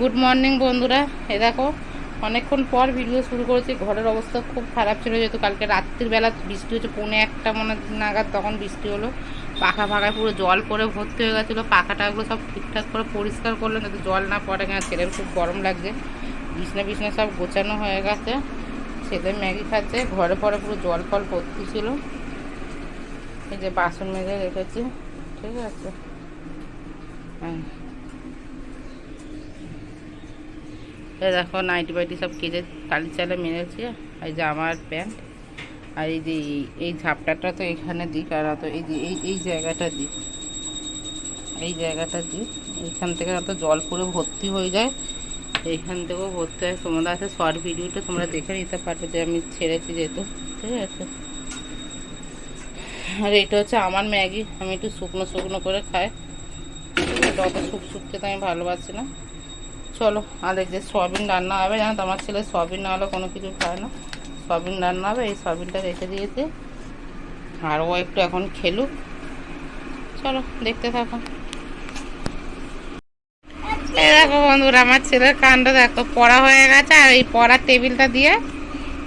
Good morning বন্ধুরা। এ দেখো, অনেকক্ষণ পর ভিডিও শুরু করেছি। ঘরের অবস্থা খুব খারাপ ছিল, যেহেতু কালকে রাত্রির বেলা বৃষ্টি হচ্ছে পৌনে একটা মনে নাগাদ তখন বৃষ্টি হলো। পাখা ফাঁকায় পুরো জল পরে ভর্তি হয়ে গেছিল। পাখাটাগুলো সব ঠিকঠাক করে পরিষ্কার করলেন যাতে জল না পড়ে, কেন ছেলের খুব গরম লাগছে। বিছনা বিছনা সব গোছানো হয়ে গেছে। ছেলে ম্যাগি খাচ্ছে, ঘরে পরে পুরো জল ফল ভর্তি ছিল। এই যে বাসন মেজে রেখেছি, ঠিক আছে। হ্যাঁ এই দেখো নাইটি বাইটি সব কেটে কালি চালে মেরেছি। এই জামা আর প্যান্ট আর এই যে এই- ঝাপটাটা তো এখানে দিক, আর তো এই যে এই এই জায়গাটা দিক। এই জায়গাটা দিক। এইখান থেকে তো জল পুরো ভর্তি হয়ে যায়। এইখান থেকেও ভর্তি হয়। তোমাদের আছে শর্ট ভিডিওটা তোমরা দেখে নিতে পারবে যে আমি ছেড়েছি যেহেতু। ঠিক আছে? আর এটা হচ্ছে আমার ম্যাগি। আমি একটু শুকনো শুকনো করে খাই। অত শুক শুকতে তো আমি ভালোবাসি না। চলো, আর যে সয়াবিন রান্না হবে, জানো তো, আমার ছেলে সয়াবিন না হলে কোনো কিছু খায় না। সয়াবিন রান্না হবে, এই সয়াবিনটা রেখে দিয়েছে। আর ও একটু এখন খেলুক। চলো, দেখতে থাকো। এই দেখো বন্ধুরা, আমার ছেলের কাণ্ড দেখো, পড়া হয়ে গেছে, আর এই পড়ার টেবিলটা দিয়ে,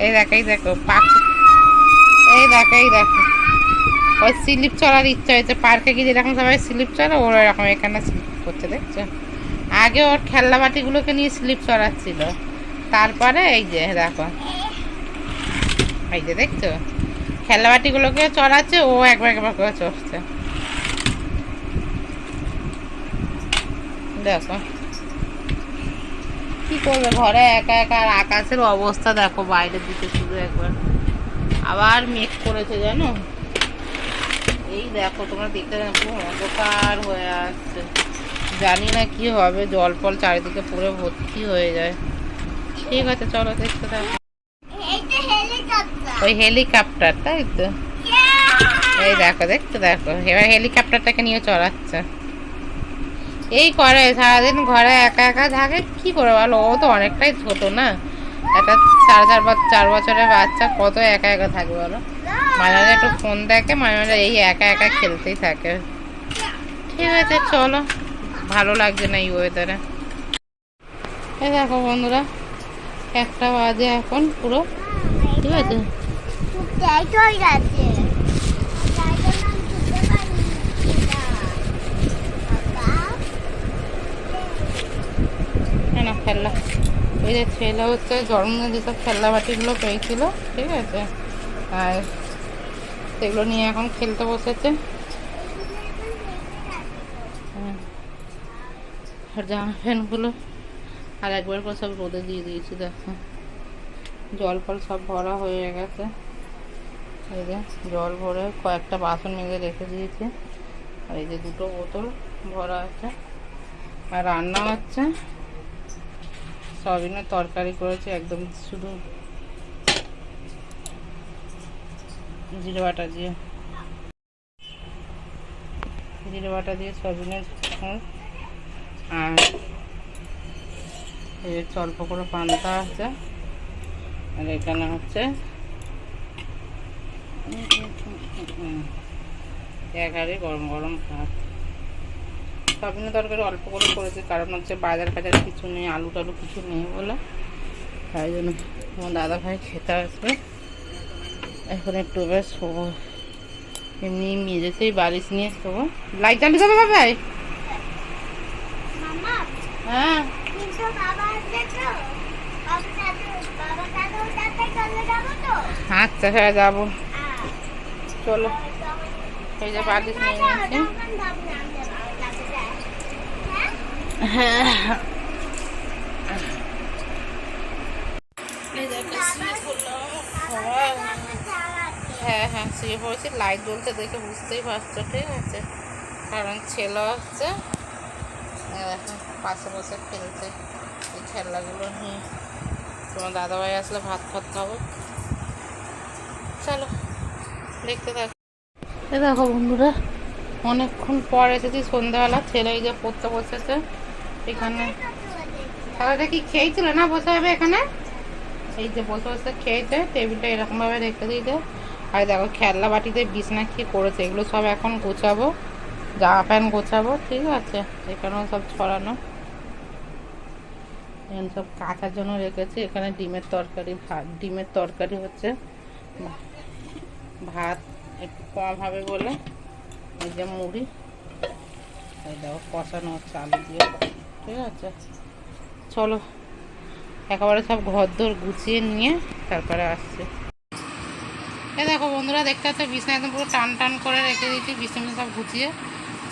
এই দেখো এই দেখো, পাক। এই দেখো এই দেখো। ওই স্লিপ চলার ইচ্ছা হয়েছে, পার্কে গিয়ে যেরকম সবাই স্লিপ চলে ওর এরকম এখানে স্লিপ করছে, দেখছ? আগে ওর খেলনা বাটিগুলোকে নিয়ে স্লিপ চড়াচ্ছিল। তারপরে এই যে, দেখো। এই যে, দেখছ? খেলনা বাটিগুলোকে চড়াচ্ছে, ও একবার একবার করে চড়ছে। দেখো। কি করবে? ঘরে একা একা আর আকাশের অবস্থা দেখো, বাইরের দিকে শুধু একবার। আবার মেঘ করেছে, জানো? এই দেখো, তোমরা দেখতে দেখো অন্ধকার হয়ে আসছে জানি না কি হবে, জল ফল চারিদিকে পুরো ভর্তি হয়ে যায়। ঠিক আছে, চলো দেখতে থাকো। ওই হেলিকপ্টার, তাই তো? এই দেখো, দেখতে দেখো। এবার হেলিকপ্টারটাকে নিয়ে চড়াচ্ছে। এই করে, সারাদিন ঘরে একা একা থাকে, কি করে বলো? ও তো অনেকটাই ছোট না? একটা সাড়ে চার চার বছরের বাচ্চা, কত একা একা থাকবে বলো? মাঝে মাঝে একটু ফোন দেখে মাঝে মাঝে এই একা একা খেলতেই থাকে। ঠিক আছে, চলো। ভালো লাগছে না এই ওয়েদারে এই দেখো বন্ধুরা, একটা বাজে এখন পুরো। ঠিক আছে? না খেলনা। ওই যে ছেলে হচ্ছে, জন্মদিনে যেসব খেলনা বাটিগুলো পেয়েছিল, ঠিক আছে? আর সেগুলো নিয়ে এখন খেলতে বসেছে হ্যাঁ। আর জামা প্যান্টগুলো আর একবার করে সব রোদে দিয়ে দিয়েছি, দেখো। জল ফল সব ভরা হয়ে গেছে। এই যে জল ভরে কয়েকটা বাসন মেজে রেখে দিয়েছি। আর এই যে দুটো বোতল ভরা আছে। আর রান্না হচ্ছে। সয়াবিনের তরকারি করেছি, একদম শুধু জিরে বাটা দিয়ে। জিরে বাটা দিয়ে সয়াবিনের ঝোল। আর হচ্ছে অল্প করে পান্তা আছে, আর এখানে হচ্ছে এগারে গরম গরম ভাত। সয়াবিনের তরকারি অল্প করে করেছি, কারণ হচ্ছে বাজার ফাজার কিছু নেই, আলু টালু কিছু নেই বলে। তাই জন্য আমার দাদা ভাই খেতে আসবে। এখন একটু বেশ শোবো। এমনি মেঝেতেই বালিশ নিয়ে শোবো। লাইট চালিয়ে দেবে ভাই তো? আচ্ছা হ্যাঁ যাব। হ্যাঁ। চলো। এই যে নিয়ে নিয়েছি। হ্যাঁ? হ্যাঁ। হ্যাঁ। হ্যাঁ শুয়ে পড়েছি লাইট জ্বলতে দেখে বুঝতেই পারছ ঠিক আছে? কারণ ছেলে হচ্ছে পাশে বসে খেলতে এই খেলনাগুলো নিয়ে তোমার দাদাভাই আসলে ভাত ফাত খাব। চলো দেখতে থাকো। এই দেখো বন্ধুরা অনেকক্ষণ পর এসেছি সন্ধ্যাবেলা ছেলে যে পড়তে বসেছে এখানে। তাহলে কি খেয়েছিল না বসে হবে এখানে? এই যে বসে বসে খেয়েছে টেবিলটা এরকমভাবে রেখে দিয়েছে। আর দেখো খেলনা বাটিতে বিছনা কি করেছে এগুলো সব এখন গোছাবো। জামা প্যান্ট গোছাবো, ঠিক আছে? এখানেও সব ছড়ানো। এখানে সব কাঁচার জন্য রেখেছি। এখানে ডিমের তরকারি ভাত ডিমের তরকারি হচ্ছে ভাত, একটু কম হবে বলে। এই যে মুড়ি, এই দেখো কষানো হচ্ছে আলু দিয়ে। ঠিক আছে? চলো, একেবারে সব ঘর দোর গুছিয়ে নিয়ে তারপরে আসছে। এ দেখো বন্ধুরা, দেখতে পাচ্ছ বিছনা একদম পুরো টান টান করে রেখে দিয়েছি, বিছনা সব গুছিয়ে।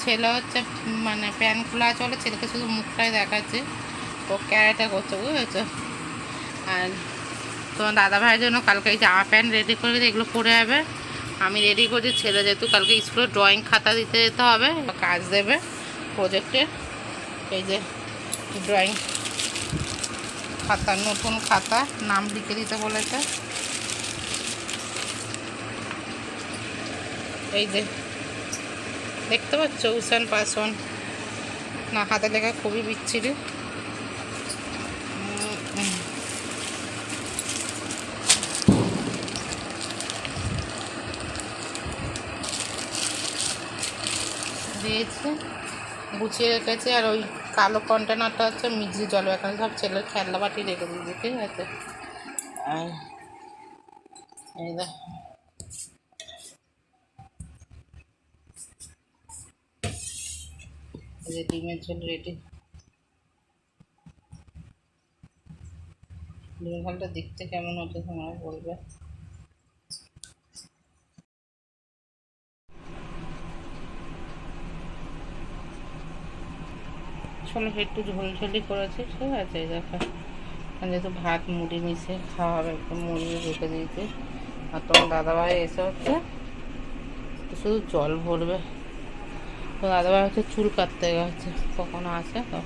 ছেলে হচ্ছে মানে প্যান খোলা চলে, ছেলেকে শুধু মুখটাই দেখাচ্ছে। ও ক্যারেটা করছে, বুঝেছ? আর তোমার দাদা ভাইয়ের জন্য কালকে এই জামা প্যান্ট রেডি করে এগুলো পরে যাবে। আমি রেডি করছি, ছেলে যেহেতু কালকে স্কুলে ড্রয়িং খাতা দিতে যেতে হবে কাজ দেবে প্রজেক্টের এই যে ড্রয়িং খাতা, নতুন খাতা, নাম লিখে দিতে বলেছে। এই যে দেখতে পাচ্ছ উসান পাসওয়ান না হাতে লেখা খুবই বিচ্ছিরি। দিয়েছে, গুছিয়ে রেখেছে, আর ওই কালো কন্টেনারটা হচ্ছে মিজরি জল। এখানে সব ছেলের খেলনা বাটি রেখে দিয়েছে, ঠিক আছে। আর এই দেখ যে ডিমের ঝোল রেডি ডিমের ঝোলটা দেখতে কেমন হচ্ছে তোমরা বলবে। চলো একটু ঝোল ঝোলই করেছি, ঠিক আছে, দেখো। যেহেতু ভাত, মুড়ি মিশিয়ে খাওয়া হবে, একটু মুড়ি রেখে দিয়েছি। আর তোমার দাদাভাই এসে হচ্ছে, শুধু জল ভরবে। দাদাভাই হচ্ছে চুল কাটতে গেছে কখনো আছে তো।